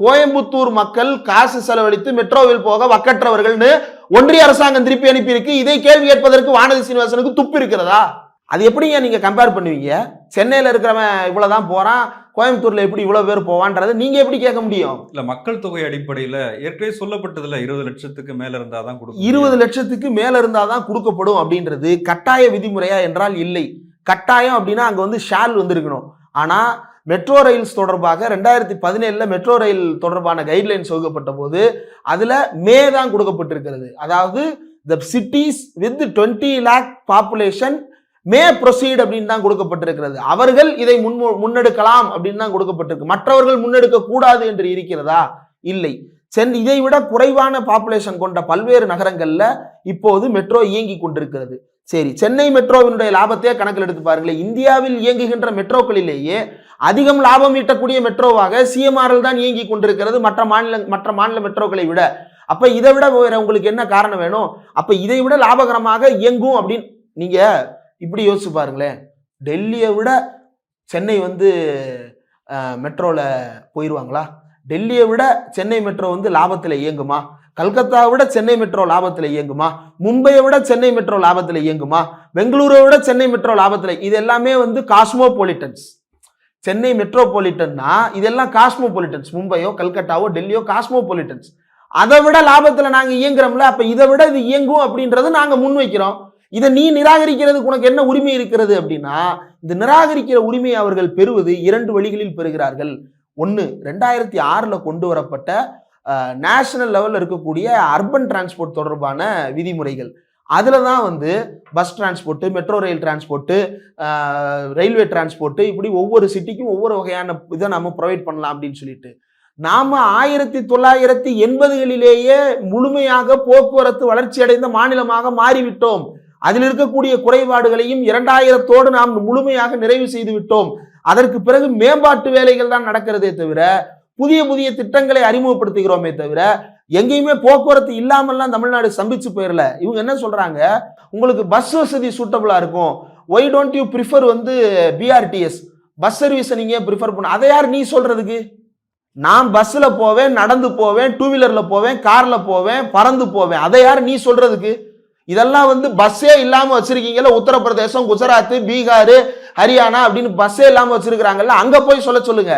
கோயம்புத்தூர் மக்கள் காசு செலவழித்து மெட்ரோவில் போக வக்கற்றவர்கள்னு ஒன்றிய அரசாங்கம் திருப்பி அனுப்பியிருக்கு. இதை கேள்வி கேட்பதற்கு வானதி சீனிவாசனுக்கு துப்பு இருக்கிறதா? அது எப்படிங்க நீங்க கம்பேர் பண்ணுவீங்க? சென்னையில இருக்கிறவன் இவ்வளவுதான் போறான் கோயம்புத்தூர்ல எப்படி இவ்வளவு பேர் போவான்றது நீங்க எப்படி கேட்க முடியும்? இல்ல மக்கள் தொகை அடிப்படையில ஏற்கனவே சொல்லப்பட்டதுல இருபது லட்சத்துக்கு மேல இருந்தாதான் கொடுக்க இருபது லட்சத்துக்கு மேல இருந்தாதான் கொடுக்கப்படும் அப்படின்றது கட்டாய விதிமுறையா என்றால் இல்லை. கட்டாயம் அப்படின்னா அங்க வந்து ஷால் வந்திருக்கணும். ஆனா மெட்ரோ ரயில்ஸ் தொடர்பாக ரெண்டாயிரத்தி பதினேழில் மெட்ரோ ரயில் தொடர்பான கைட்லைன்ஸ் வகுக்கப்பட்ட போது அதில் மே தான் கொடுக்கப்பட்டிருக்கிறது. அதாவது the cities with twenty lakh population may proceed அப்படின்னு தான் கொடுக்கப்பட்டிருக்கிறது. அவர்கள் இதை முன் முன்னெடுக்கலாம் அப்படின்னு தான் கொடுக்கப்பட்டிருக்கு. மற்றவர்கள் முன்னெடுக்க கூடாது என்று இருக்கிறதா? இல்லை. சென் இதை விட குறைவான பாப்புலேஷன் கொண்ட பல்வேறு நகரங்களில் இப்போது மெட்ரோ இயங்கி கொண்டிருக்கிறது. சரி சென்னை மெட்ரோவினுடைய லாபத்தையே கணக்கில் எடுத்து பாருங்களேன் இந்தியாவில் இயங்குகின்ற மெட்ரோக்களிலேயே அதிகம் லாபம் ஈட்டக்கூடிய மெட்ரோவாக சிஎம்ஆர்எல் தான் இயங்கி கொண்டிருக்கிறது மற்ற மாநில மற்ற மாநில மெட்ரோக்களை விட. அப்ப இதை விட வேற உங்களுக்கு என்ன காரணம் வேணும்? அப்ப இதை விட லாபகரமாக இயங்கும் அப்படின்னு நீங்க இப்படி யோசிச்சு பாருங்களேன். டெல்லியை விட சென்னை வந்து மெட்ரோவில் போயிடுவாங்களா டெல்லியை விட சென்னை மெட்ரோ வந்து லாபத்தில் இயங்குமா? கல்கத்தாவை விட சென்னை மெட்ரோ லாபத்தில் இயங்குமா? மும்பையை விட சென்னை மெட்ரோ லாபத்தில் இயங்குமா? பெங்களூரை விட சென்னை மெட்ரோ லாபத்தில் இது எல்லாமே வந்து காஸ்மோபாலிட்டன்ஸ். சென்னை மெட்ரோபாலிட்டன்னா இதெல்லாம் காஸ்மோபாலிட்டன்ஸ். மும்பையோ கல்கட்டாவோ டெல்லியோ காஸ்மோபாலிட்டன்ஸ். அதை விட லாபத்தில் நாங்கள் இயங்குறோம்ல அப்போ இதை விட இது இயங்கும் அப்படின்றது நாங்கள் முன்வைக்கிறோம். இதை நீ நிராகரிக்கிறதுக்கு உனக்கு என்ன உரிமை இருக்கிறது அப்படின்னா இந்த நிராகரிக்கிற உரிமையை அவர்கள் பெறுவது இரண்டு வழிகளில் பெறுகிறார்கள். ஒன்று ரெண்டாயிரத்தி ஆறில் கொண்டு வரப்பட்ட நேஷனல் லெவலில் இருக்கக்கூடிய அர்பன் டிரான்ஸ்போர்ட் தொடர்பான விதிமுறைகள். அதில் தான் வந்து bus transport metro rail transport railway transport இப்படி ஒவ்வொரு சிட்டிக்கும் ஒவ்வொரு வகையான இதை நம்ம ப்ரொவைட் பண்ணலாம் அப்படின்னு சொல்லிட்டு. நாம் ஆயிரத்தி தொள்ளாயிரத்தி எண்பதுகளிலேயே முழுமையாக போக்குவரத்து வளர்ச்சி அடைந்த மாநிலமாக மாறிவிட்டோம். அதில் இருக்கக்கூடிய குறைபாடுகளையும் இரண்டாயிரத்தோடு நாம் முழுமையாக நிறைவு செய்து விட்டோம். அதற்கு பிறகு மேம்பாட்டு வேலைகள் தான் நடக்கிறதே தவிர புதிய புதிய திட்டங்களை அறிமுகப்படுத்துகிறோமே தவிர எங்கேயுமே போக்குவரத்து இல்லாமல்லாம் தமிழ்நாடு சம்பிச்சு போயிடல இவங்க என்ன சொல்றாங்க? உங்களுக்கு பஸ் வசதி சூட்டபுளா இருக்கும். ஒய் டோன்ட் யூ ப்ரிஃபர் வந்து பிஆர்டிஎஸ் பஸ் சர்வீஸை நீங்க ப்ரிஃபர் பண்ண. அதை யார் நீ சொல்றதுக்கு? நான் பஸ்ஸில் போவேன் நடந்து போவேன் டூ வீலரில் போவேன் காரில் போவேன் பறந்து போவேன். அதை யார் நீ சொல்றதுக்கு? இதெல்லாம் வந்து பஸ்ஸே இல்லாமல் வச்சிருக்கீங்கல்ல உத்தரப்பிரதேசம் குஜராத் பீகார் ஹரியானா அப்படின்னு பஸ்ஸே இல்லாமல் வச்சிருக்கிறாங்கல்ல அங்கே போய் சொல்ல சொல்லுங்க.